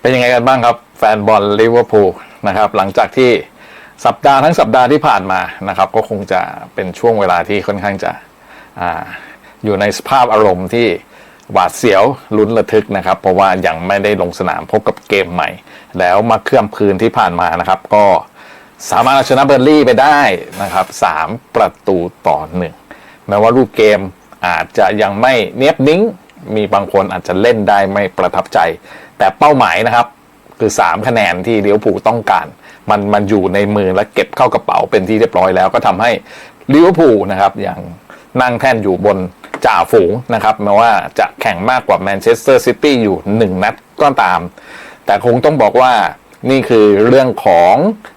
เป็นยังไงกันบ้างครับ แฟนบอลลิเวอร์พูลนะครับ หลังจากที่สัปดาห์ทั้งสัปดาห์ที่ผ่านมานะครับ ก็คงจะเป็นช่วงเวลาที่ค่อนข้างจะออยู่ในสภาพอารมณ์ที่หวาดเสียวลุ้นระทึกนะครับ เพราะว่ายังไม่ได้ลงสนามพบกับเกมใหม่ แล้วมาเคลื่อนคืนที่ผ่านมานะครับ ก็สามารถเอาชนะเบอร์ลี่ไปได้นะครับสามประตูต่อหนึ่งแม้ว่ารูปเกมอาจจะยังไม่เนียบนิ้ง มีบางคนอาจจะเล่นได้ไม่ประทับใจ แต่เป้าหมายนะครับ คือ 3 คะแนนที่เลี้ยวผูต้องการ มันมันอยู่ในมือและเก็บเข้ากระเป๋าเป็นที่เรียบร้อยแล้วก็ทำให้ลิเวอร์พูลนะครับอย่างนั่งแท่นอยู่บนจ่าฝูงนะครับแม้ว่าจะแข่งมากกว่าแมนเชสเตอร์ซิตี้อยู่ 1 นัดก็ตาม แต่คงต้องบอกว่านี่คือเรื่องของ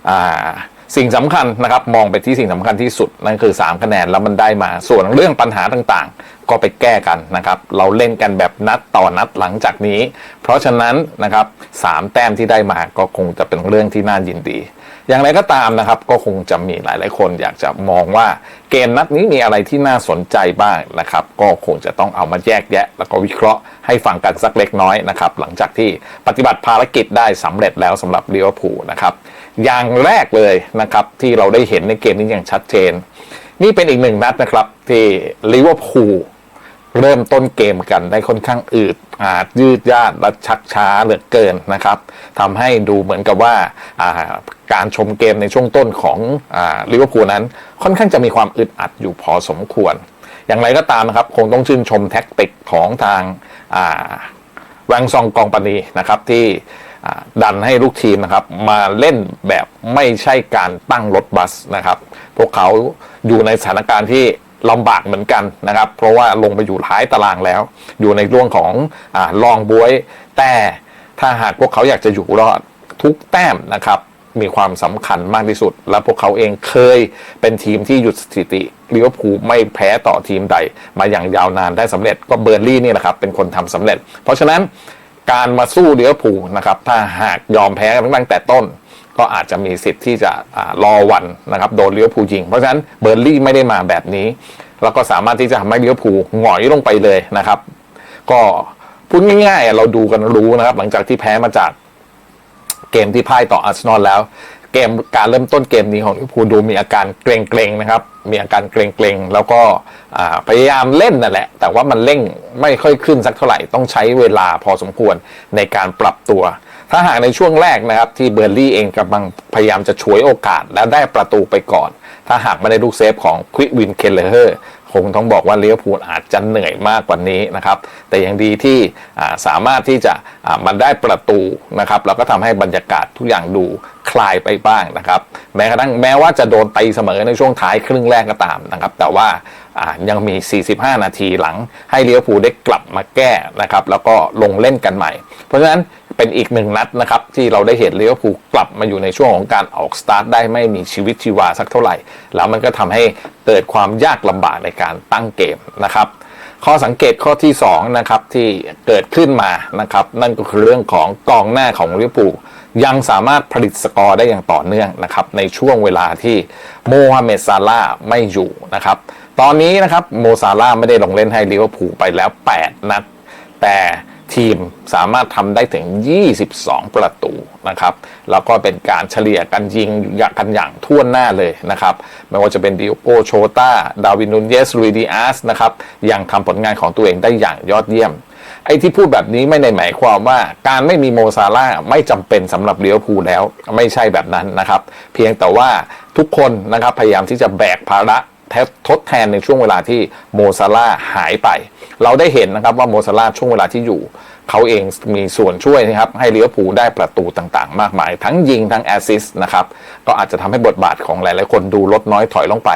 อ่า สิ่งสำคัญนะครับมองไปที่สิ่งสำคัญที่สุดนั่นคือ 3 คะแนนแล้วมันได้มาส่วนเรื่องปัญหาต่างๆ ก็ไปแก้กันนะครับ เราเล่นกันแบบนัดต่อนัดหลังจากนี้ เพราะฉะนั้นนะครับสามแต้มที่ได้มาก็คงจะเป็นเรื่องที่น่ายินดี อย่างไรก็ตามนะครับ ก็คงจะมีหลายๆคนอยากจะมองว่าเกมนัดนี้มีอะไรที่น่าสนใจบ้างนะครับ ก็คงจะต้องเอามาแยกแยะ แล้วก็วิเคราะห์ให้ฟังกันสักเล็กน้อยนะครับ หลังจากที่ปฏิบัติภารกิจได้สำเร็จแล้วสำหรับลิเวอร์พูลนะครับ อย่างแรกเลยนะครับที่เราได้เห็นในเกมนี้อย่างชัดเจน นี่เป็นอีกหนึ่งนัดนะครับที่ลิเวอร์พูลเริ่มต้นเกมกันได้ค่อนข้างอืดอาจยืดยาดและชักช้าเหลือเกินนะครับทำให้ดูเหมือนกับว่าการชมเกมในช่วงต้นของลิเวอร์พูลนั้น ค่อนข้างจะมีความอึดอัดอยู่พอสมควร อย่างไรก็ตามนะครับ คงต้องชื่นชมแท็กติกของทางแวงซองกองปานีนะครับที่ ดันให้ลูกทีมนะครับมาเล่นแบบไม่ใช่การตั้งรถบัสนะครับ พวกเขาอยู่ในสถานการณ์ที่ลำบากเหมือนกันนะครับ เพราะว่าลงไปอยู่ท้ายตารางแล้ว อยู่ในร่วงของอลองบวย แต่ถ้าหากพวกเขาอยากจะอยู่รอดทุกแต้มนะครับ มีความสำคัญมากที่สุด และพวกเขาเองเคยเป็นทีมที่หยุดสถิติลิเวอร์พูลไม่แพ้ต่อทีมใด มาอย่างยาวนานได้สำเร็จก็เบอร์ลี่นี่แหละครับเป็นคนทำสำเร็จ เพราะฉะนั้น การมาสู้ลิเวอร์พูลนะครับ ถ้าหากยอมแพ้กันตั้งแต่ต้น ก็อาจจะมีสิทธิ์ที่จะอรอวันนะครับโดนเลี้ยวผู้ยิง เพราะฉะนั้นเบอร์ลี่ไม่ได้มาแบบนี้ แล้วก็สามารถที่จะทำให้เลี้ยวผูหงอยลงไปเลยนะครับ ก็พูดง่ายๆเราดูกันรู้นะครับ หลังจากที่แพ้มาจากเกมที่พ่ายต่ออาร์เซนอลแล้ว เกมการเริ่มต้นเกมนี้ของลิเวอร์พูลดูมีอาการเกรงๆนะครับ มีอาการเกรงๆแล้วก็พยายามเล่นนั่นแหละ แต่ว่ามันเร่งไม่ค่อยขึ้นสักเท่าไหร่ต้องใช้เวลาพอสมควรในการปรับตัว ถ้าหากในช่วงแรกนะครับ ที่เบอร์ลี่เองกำลังพยายามจะฉวยโอกาสและได้ประตูไปก่อน ถ้าหากไม่ได้ลูกเซฟของควิวินเคลเลอร์ คงต้องบอกว่าเลิเวพูลอาจจะเหนื่อยมากกว่านี้นะครับ แต่ยังดีที่สามารถที่จะมันได้ประตูนะครับแล้วก็ทำให้บรรยากาศทุกอย่างดูคลายไปบ้างนะครับ แม้กระทั่งแม้ว่าจะโดนตีเสมอในช่วงท้ายครึ่งแรกก็ตามนะครับ แต่ว่ายังมี 45 นาทีหลังให้เลิเวพูได้กลับมาแก้นะครับ แล้วก็ลงเล่นกันใหม่ เพราะฉะนั้น เป็นอีกหนึ่งนัดนะครับ ที่เราได้เห็นเลิเวอร์พูลกลับมาอยู่ในช่วงของการออกสตาร์ทได้ไม่มีชีวิตชีวาสักเท่าไหร่ แล้วมันก็ทำให้เกิดความยากลำบากในการตั้งเกมนะครับ ข้อสังเกตข้อที่2นะครับที่เกิดขึ้นมานะครับนั่นก็คือเรื่องของกองหน้าของลิเวอร์พูลยังสามารถผลิตสกอร์ได้อย่างต่อเนื่องนะครับในช่วงเวลาที่โมฮัมเหม็ดซาลาไม่อยู่นะครับตอนนี้นะครับโมซาลาไม่ได้ลงเล่นให้ลิเวอร์พูลไปแล้ว 8 นัดแต่ ทีมสามารถทำได้ถึง 22 ประตูนะครับ แล้วก็เป็นการเฉลี่ยกันยิงกันอย่างทั่วหน้าเลยนะครับ ไม่ว่าจะเป็นดิโอโกโชตาดาวินนูนเยสลุยดิอาสนะครับ ยังทำผลงานของตัวเองได้อย่างยอดเยี่ยม ไอ้ที่พูดแบบนี้ไม่ได้หมายความว่าการไม่มีโมซาร่าไม่จำเป็นสำหรับเลี้ยวภูแล้ว ไม่ใช่แบบนั้นนะครับ เพียงแต่ว่าทุกคนนะครับพยายามที่จะแบกภาระ ทดแทนในช่วงเวลาที่โมซาร่าหายไป เราได้เห็นนะครับว่าโมซาร่าช่วงเวลาที่อยู่ เขาเองมีส่วนช่วยนะครับ ให้เลี้ยวผูได้ประตูต่างๆ มากมาย ทั้งยิงทั้งแอสซิสต์นะครับก็อาจจะทำให้บทบาทของหลายๆคนดูลดน้อยถอยลงไป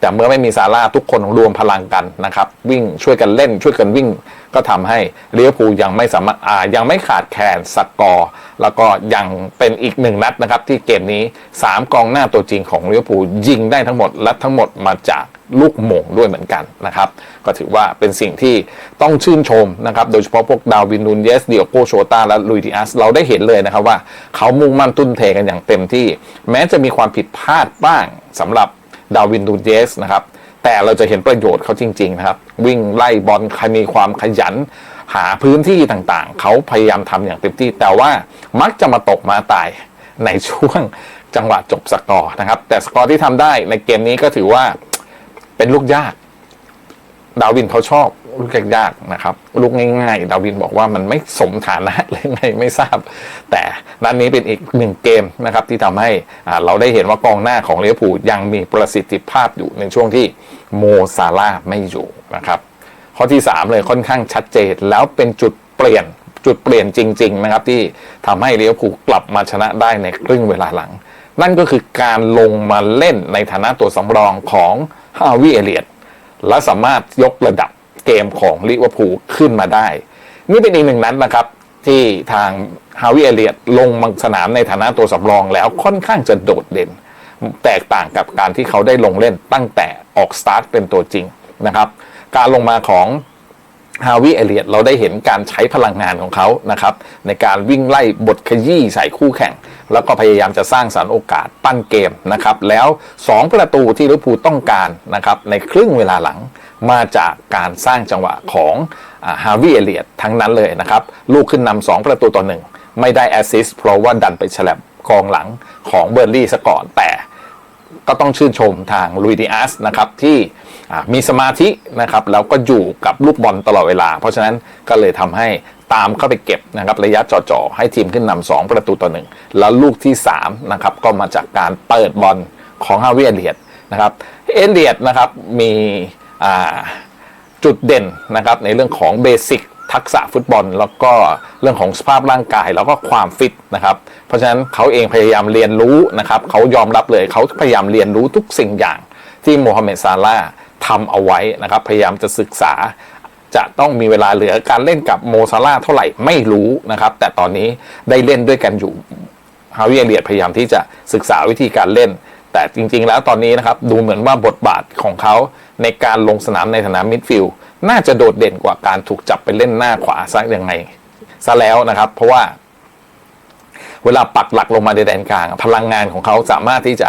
แต่เมื่อไม่มีซาร่าทุกคนรวมพลังกันนะครับวิ่งช่วยกันเล่นช่วยกันวิ่ง ก็ทำให้เลี้ยวภูยังไม่สามารถยังไม่ขาดแคลนสกอร์ แล้วก็ยังเป็นอีกหนึ่งนัดนะครับที่เกมนี้ 3 กองหน้าตัวจริงของลิเวอร์พูยิงได้ทั้งหมดและทั้งหมดมาจากลูกหม่งด้วยเหมือนกันนะครับ ก็ถือว่าเป็นสิ่งที่ต้องชื่นชมนะครับ โดยเฉพาะพวกดาวินนูนเยสเดียโกโชตาและลุยดิอัสเราได้เห็นเลยนะครับว่าเขามุ่งมั่นตุ้นเทกันอย่างเต็มที่ แม้จะมีความผิดพลาดบ้างสำหรับดาวินนูเยสนะครับ แต่เราจะเห็นประโยชน์เขาจริง ๆ นะครับ วิ่งไล่บอลใครมีความขยัน หาพื้นที่ต่างๆ เขาพยายามทำอย่างเต็มที่ แต่ว่ามักจะมาตกมาตายในช่วงจังหวะจบสกอร์นะครับ แต่สกอร์ที่ทำได้ในเกมนี้ก็ถือว่าเป็นลูกยาก ดาวินเขาชอบ ลูกยากๆนะครับ ลูกง่ายๆ ดาวินบอกว่ามันไม่สมฐานะเลยไงไม่ทราบ แต่นัดนนี้เป็นอีกหนึ่งเกมนะครับ ที่ทำให้เราได้เห็นว่ากองหน้าของเลี้ยวผูยังมีประสิทธิภาพอยู่ในช่วงที่โมซาลาไม่อยู่นะครับ ข้อที่ 3 เลยค่อนข้างชัดเจนแล้วเป็นจุดเปลี่ยนจุดเปลี่ยนจริง ๆ นะครับ ที่ทำให้เลี้ยวผูกลับมาชนะได้ในครึ่งเวลาหลัง นั่นก็คือการลงมาเล่นในฐานะตัวสำรองของฮาวิเอเลียตและสามารถยกระดับ เกมของลิเวอร์พูลขึ้นมาได้ นี่เป็นอีกหนึ่งนัดนะครับ ที่ทางฮาวิเอเลียตลงมาสนามในฐานะตัวสำรองแล้วค่อนข้างจะโดดเด่น แตกต่างกับการที่เขาได้ลงเล่นตั้งแต่ออกสตาร์ทเป็นตัวจริงนะครับ การลงมาของฮาวิเอเลียตเราได้เห็นการใช้พลังงานของเขานะครับ ในการวิ่งไล่บทขยี้ใส่คู่แข่ง แล้วก็พยายามจะสร้างสรรค์โอกาสปั้นเกมนะครับ แล้ว 2 ประตูที่ลิเวอร์พูลต้องการนะครับในครึ่งเวลาหลัง มาจากการสร้างจังหวะของฮาวิเอเลียตทั้งนั้นเลยนะครับ ลูกขึ้นนำ2ประตูต่อหนึ่งไม่ได้แอสซิสต์เพราะว่าดันไปฉลับกองหลังของเบอร์ลี่ซะก่อนแต่ก็ต้องชื่นชมทางลุยดิอาสนะครับที่มีสมาธินะครับแล้วก็อยู่กับลูกบอลตลอดเวลา เพราะฉะนั้นก็เลยทำให้ตามเข้าไปเก็บนะครับระยะจ่อๆ ให้ทีมขึ้นนำสองประตูต่อหนึ่งแล้วลูกที่3นะครับก็มาจากการเปิดบอลของฮาวิเอเลียตนะครับเอเลียตนะครับมี จุดเด่นนะครับในเรื่องของเบสิกทักษะฟุตบอล แล้วก็เรื่องของสภาพร่างกายแล้วก็ความฟิตนะครับ เพราะฉะนั้นเขาเองพยายามเรียนรู้นะครับเขายอมรับเลยเขาพยายามเรียนรู้ทุกสิ่งอย่างที่โมฮัมเหม็ดซาลาทำเอาไว้นะครับ พยายามจะศึกษาจะต้องมีเวลาเหลือการเล่นกับโมซาลาเท่าไหร่ไม่รู้นะครับ แต่ตอนนี้ได้เล่นด้วยกันอยู่ฮาวิเอเลียตพยายามที่จะศึกษาวิธีการเล่น แต่จริงๆแล้วตอนนี้นะครับดูเหมือนว่าบทบาทของเขาในการลงสนามในฐานะมิดฟิลด์น่าจะโดดเด่นกว่าการถูกจับไปเล่นหน้าขวาซักยังไงซะแล้วนะครับ เพราะว่าเวลาปักหลักลงมาในแดนกลาง พลังงานของเขาสามารถที่จะ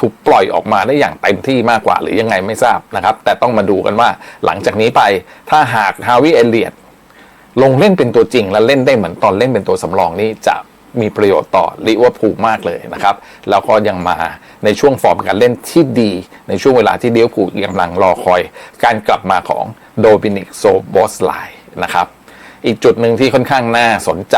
ถูกปล่อยออกมาได้อย่างเต็มที่มากกว่า หรือยังไงไม่ทราบนะครับ แต่ต้องมาดูกันว่าหลังจากนี้ไปถ้าหากฮาวิเอเลียตลงเล่นเป็นตัวจริงและเล่นได้เหมือนตอนเล่นเป็นตัวสำรองนี่จะ มีประโยชน์ต่อลิเวอร์พูลมากเลยนะครับ แล้วก็ยังมาในช่วงฟอร์มการเล่นที่ดี ในช่วงเวลาที่ลิเวอร์พูลกำลังรอคอย การกลับมาของโดมินิกโซบอสไลนะครับ อีกจุดหนึ่งที่ค่อนข้างน่าสนใจ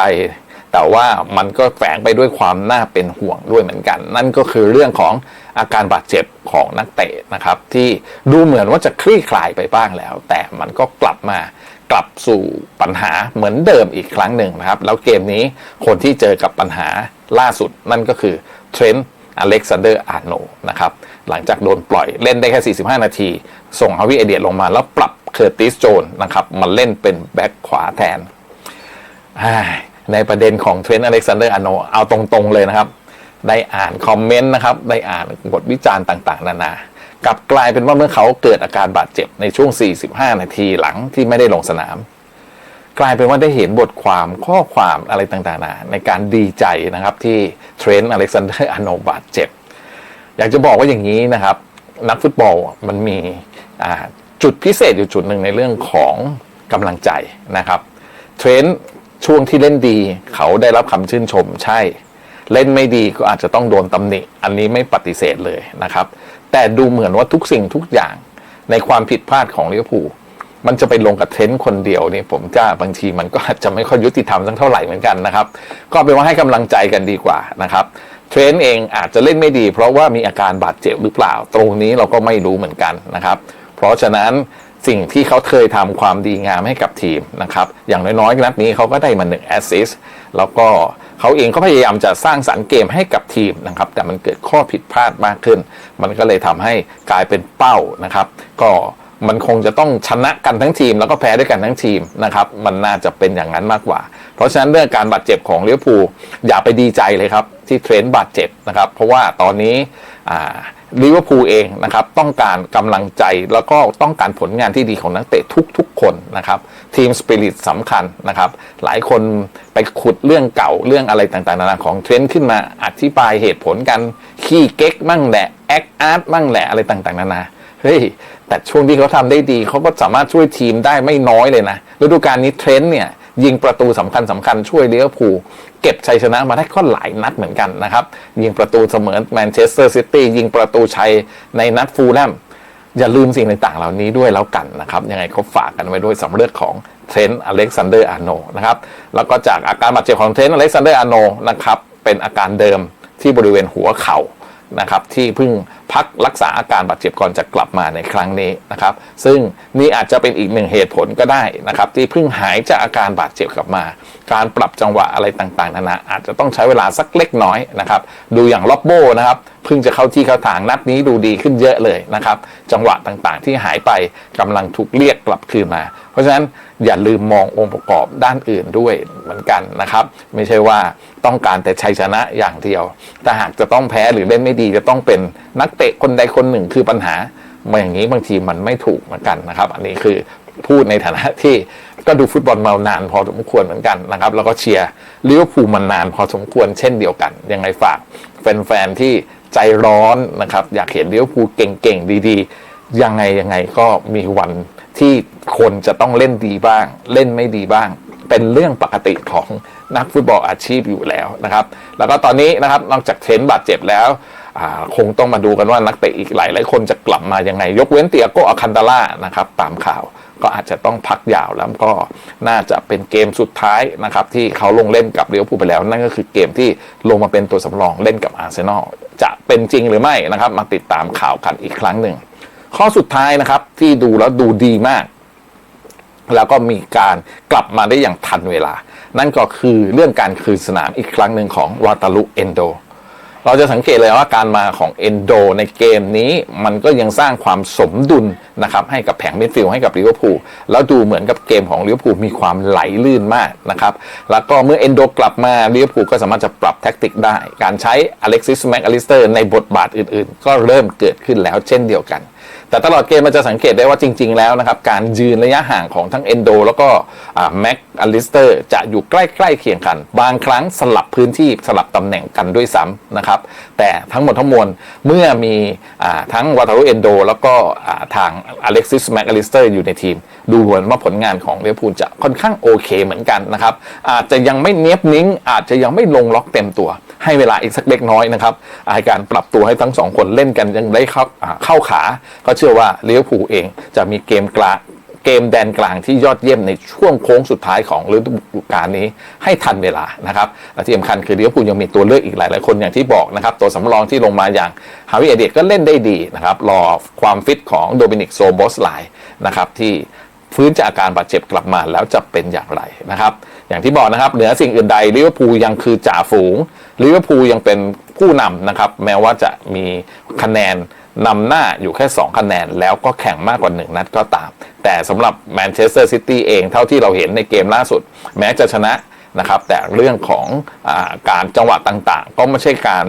แต่ว่ามันก็แฝงไปด้วยความน่าเป็นห่วงด้วยเหมือนกัน นั่นก็คือเรื่องของอาการบาดเจ็บของนักเตะนะครับ ที่ดูเหมือนว่าจะคลี่คลายไปบ้างแล้ว แต่มันก็กลับมา กลับสู่ปัญหาเหมือนเดิมอีกครั้งหนึ่งนะครับ แล้วเกมนี้คนที่เจอกับปัญหาล่าสุดนั่นก็คือเทรนต์อเล็กซานเดอร์อาร์โนนะครับ หลังจากโดนปล่อยเล่นได้แค่ 45 นาที ส่งฮาวิเอเดียลงมาแล้วปรับเคอร์ติสโจนนะครับมาเล่นเป็นแบ็คขวาแทน ในประเด็นของเทรนต์อเล็กซานเดอร์อาร์โนเอาตรงๆเลยนะครับ ได้อ่านคอมเมนต์นะครับ ได้อ่านบทวิจารณ์ต่าง ๆ นานา กลับกลายเป็นว่าเมื่อเขาเกิดอาการบาดเจ็บในช่วง 45 นาทีหลังที่ไม่ได้ลงสนาม กลายเป็นว่าได้เห็นบทความข้อความอะไรต่างๆนานาในการดีใจนะครับที่เทรนต์อเล็กซานเดอร์อโนบาดเจ็บ อยากจะบอกว่าอย่างนี้นะครับ นักฟุตบอลมันมีจุดพิเศษอยู่จุดหนึ่งในเรื่องของกำลังใจนะครับ เทรนต์ช่วงที่เล่นดีเขาได้รับคำชื่นชมใช่ เล่นไม่ดีก็อาจจะต้องโดนตำหนิ อันนี้ไม่ปฏิเสธเลยนะครับ แต่ดูเหมือนว่าทุกสิ่งทุกอย่างในความผิดพลาดของลิเวอร์พูลมันจะไปลงกับเทรนต์คนเดียวนี่ผมจะบางทีมันก็อาจจะไม่ค่อยยุติธรรมสักเท่าไหร่เหมือนกันนะครับ ก็เป็นว่าให้กำลังใจกันดีกว่านะครับเทรนต์เองอาจจะเล่นไม่ดี เพราะว่ามีอาการบาดเจ็บหรือเปล่า ตรงนี้เราก็ไม่รู้เหมือนกันนะครับ เพราะฉะนั้น สิ่งที่เขาเคยทำความดีงามให้กับทีมนะครับอย่างน้อยๆนัดนี้เขาก็ได้มาหนึ่งแอสซิสต์แล้วก็เขาเองก็พยายามจะสร้างสรรค์เกมให้กับทีมนะครับแต่มันเกิดข้อผิดพลาดมากขึ้น มันก็เลยทำให้กลายเป็นเป้านะครับก็มันคงจะต้องชนะกันทั้งทีม แล้วก็แพ้ด้วยกันทั้งทีมนะครับมันน่าจะเป็นอย่างนั้นมากกว่า เพราะฉะนั้นเรื่องการบาดเจ็บของเลิเวอร์พูอย่าไปดีใจเลยครับที่เทรนต์บาดเจ็บนะครับเพราะว่าตอนนี้อ่า ลิเวอร์พูลเองนะครับต้องการกำลังใจแล้วก็ต้องการผลงานที่ดีของนักเตะทุกๆคนนะครับทีมสปิริตสำคัญนะครับ หลายคนไปขุดเรื่องเก่าเรื่องอะไรต่างๆนานาของเทรนด์ขึ้นมาอธิบายเหตุผลกัน ขี้เก๊กมั่งแหละแอคอาร์ตมั่งแหละอะไรต่างๆนานาเฮ้ยแต่ช่วงที่เขาทำได้ดีเขาก็สามารถช่วยทีมได้ไม่น้อยเลยนะฤดูกาลนี้เทรนต์เนี่ย ยิงประตูสำคัญสำคัญช่วยเลิเวอร์พูลเก็บชัยชนะมาได้ก็หลายนัดเหมือนกันนะครับ ยิงประตูเสมอแมนเชสเตอร์ซิตี้ยิงประตูชัยในนัดฟูลแลมอย่าลืมสิ่งต่างๆ เหล่านี้ด้วยแล้วกันนะครับ ยังไงก็ฝากกันไว้ด้วยสำเรื่องของเทรนต์อเล็กซานเดอร์อาร์โนนะครับ แล้วก็จากอาการบาดเจ็บของเทรนต์อเล็กซานเดอร์อาร์โนนะครับ เป็นอาการเดิมที่บริเวณหัวเข่านะครับ ที่เพิ่ง พักรักษาอาการบาดเจ็บก่อนจะกลับมาในครั้งนี้นะครับ ซึ่งนี่อาจจะเป็นอีกหนึ่งเหตุผลก็ได้นะครับ ที่เพิ่งหายจากอาการบาดเจ็บกลับมา การปรับจังหวะอะไรต่างๆนานาอาจจะต้องใช้เวลาสักเล็กน้อยนะครับ ดูอย่างล็อบโบนะครับเพิ่งจะเข้าที่เข้าทางนัดนี้ดูดีขึ้นเยอะเลยนะครับ จังหวะต่างๆที่หายไปกำลังถูกเรียกกลับคืนมา เพราะฉะนั้นอย่าลืมมององค์ประกอบด้านอื่นด้วยเหมือนกันนะครับ ไม่ใช่ว่าต้องการแต่ชัยชนะอย่างเดียว แต่หากจะต้องแพ้หรือเล่นไม่ดีจะต้องเป็นนักเตะคนใดคนหนึ่งคือปัญหามาอย่างนี้บางทีมันไม่ถูกเหมือนกันนะครับ อันนี้คือพูดในฐานะที่ก็ดูฟุตบอลมานานพอสมควรเหมือนกันนะครับ แล้วก็เชียร์ลิเวอร์พูลมานานพอสมควรเช่นเดียวกัน ยังไงฝากแฟนๆที่ใจร้อนนะครับ อยากเห็นลิเวอร์พูลเก่งๆ ดีๆ ยังไงยังไงก็มีวันที่คนจะต้องเล่นดีบ้าง เล่นไม่ดีบ้าง เป็นเรื่องปกติของนักฟุตบอลอาชีพอยู่แล้วนะครับ แล้วก็ตอนนี้นะครับนอกจากเทนต์บาดเจ็บแล้ว คงต้องมาดูกันว่านักเตะอีกหลายหลายคนจะกลับมายังไง ยกเว้นเตียโกอาคันตาล่านะครับตามข่าวก็อาจจะต้องพักยาวแล้วก็น่าจะเป็นเกมสุดท้ายนะครับ ที่เขาลงเล่นกับเลี้ยวภูลไปแล้ว นั่นก็คือเกมที่ลงมาเป็นตัวสำรองเล่นกับอาร์เซนอลจะเป็นจริงหรือไม่นะครับ มาติดตามข่าวกันอีกครั้งหนึ่ง ข้อสุดท้ายนะครับที่ดูแล้วดูดีมาก แล้วก็มีการกลับมาได้อย่างทันเวลา นั่นก็คือเรื่องการคืนสนามอีกครั้งหนึ่งของวาตาลุเอนโด เราจะสังเกตเลยว่าการมาของเอนโดในเกมนี้ มันก็ยังสร้างความสมดุลนะครับให้กับแผงมิดฟิลด์ให้กับลิเวอร์พูลแล้วดูเหมือนกับเกมของลิเวอร์พูลมีความไหลลื่นมากนะครับแล้วก็เมื่อเอนโดกลับมาลิเวอร์พูลก็สามารถจะปรับแท็กติกได้ การใช้อเล็กซิสแม็กอลิสเตอร์ในบทบาทอื่น ๆ ก็เริ่มเกิดขึ้นแล้วเช่นเดียวกันแต่ตลอดเกมมันจะสังเกตได้ว่าจริง ๆ แล้วนะครับการยืนระยะห่างของทั้งเอนโดแล้วก็แม็กอลิสเตอร์จะอยู่ใกล้ ๆ เคียงกัน บางครั้งสลับพื้นที่สลับตำแหน่งกันด้วยซ้ำนะครับแต่ทั้งหมดทั้งมวลเมื่อมีอทั้งวาตารุเอนโด แล้วก็ทางอเล็กซิสแมกอลิสเตอร์อยู่ในทีม ดูเหมือนว่าผลงานของลิเวอร์พูลจะค่อนข้างโอเคเหมือนกันนะครับ อาจจะยังไม่เนียบนิ้ง อาจจะยังไม่ลงล็อกเต็มตัว ให้เวลาอีกสักเล็กน้อยนะครับอาการปรับตัวให้ทั้งสองคนเล่นกันยังได้เข้าอ่าเข้าขา ก็เชื่อว่าลิเวอร์พูลเองจะมีเกมกลาง เกมแดนกลางที่ยอดเยี่ยมในช่วงโค้งสุดท้ายของฤดูกาลนี้ให้ทันเวลานะครับและที่สำคัญคือลิเวอร์พูลยังมีตัวเลือกอีกหลายๆคนอย่างที่บอกนะครับตัวสำรองที่ลงมาอย่างฮาวิเอเดียก็เล่นได้ดีนะครับรอความฟิตของโดมินิกโซโบสไลนะครับที่ฟื้นจากอาการบาดเจ็บกลับมาแล้วจะเป็นอย่างไรนะครับ อย่างที่บอกนะครับเหนือสิ่งอื่นใดลิเวอร์พูลยังคือจ่าฝูงลิเวอร์พูลยังเป็นผู้นำนะครับ แม้ว่าจะมีคะแนน นำหน้าอยู่แค่ 2 คะแนน แล้วก็แข่งมากกว่า 1 นัดก็ตาม แต่สำหรับแมนเชสเตอร์ซิตี้เองเท่าที่เราเห็นในเกมล่าสุด แม้จะชนะนะครับ แต่เรื่องของอการจังหวะต่างๆ ก็ไม่ใช่การ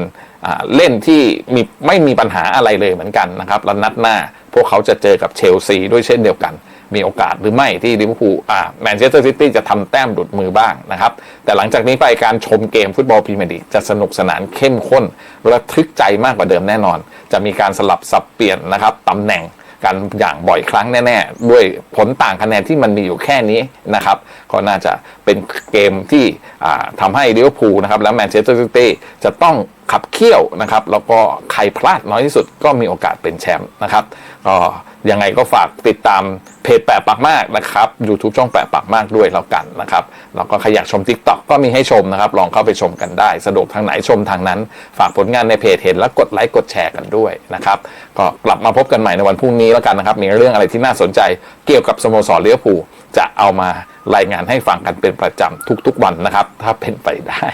เล่นที่มีไม่มีปัญหาอะไรเลยเหมือนกันนะครับแล้วนัดหน้า พวกเขาจะเจอกับเชลซีด้วยเช่นเดียวกัน มีโอกาสหรือไม่ที่ลิเวอร์พูลแมนเชสเตอร์ซิตี้จะทำแต้มดุดมือบ้างนะครับ แต่หลังจากนี้ไปการชมเกมฟุตบอลพรีเมียร์ลีกจะสนุกสนานเข้มข้นระทึกใจมากกว่าเดิมแน่นอน จะมีการสลับสับเปลี่ยนนะครับตำแหน่งกันอย่างบ่อยครั้งแน่ ๆ ด้วยผลต่างคะแนนที่มันมีอยู่แค่นี้นะครับก็น่าจะเป็นเกมที่ทำให้ลิเวอร์พูลนะครับและแมนเชสเตอร์ซิตี้จะต้องขับเคี่ยวนะครับ แล้วก็ใครพลาดน้อยที่สุดก็มีโอกาสเป็นแชมป์นะครับก็ยังไงก็ฝากติดตามเพจแปะปักมากนะครับ YouTube ช่องแปะปักมากด้วยแล้วกันนะครับแล้วก็ใครอยากชม TikTok ก็มีให้ชมนะครับ ลองเข้าไปชมกันได้ สะดวกทางไหนชมทางนั้น ฝากผลงานในเพจเห็นแล้วกดไลค์กดแชร์กันด้วยนะครับก็กลับมาพบกันใหม่ในวันพรุ่งนี้แล้วกันนะครับ มีเรื่องอะไรที่น่าสนใจเกี่ยวกับสโมสรลิเวอร์พูจะเอามารายงานานให้ฟังกันเป็นประจำทุกๆวันนะครับ ถ้าเป็นไปได้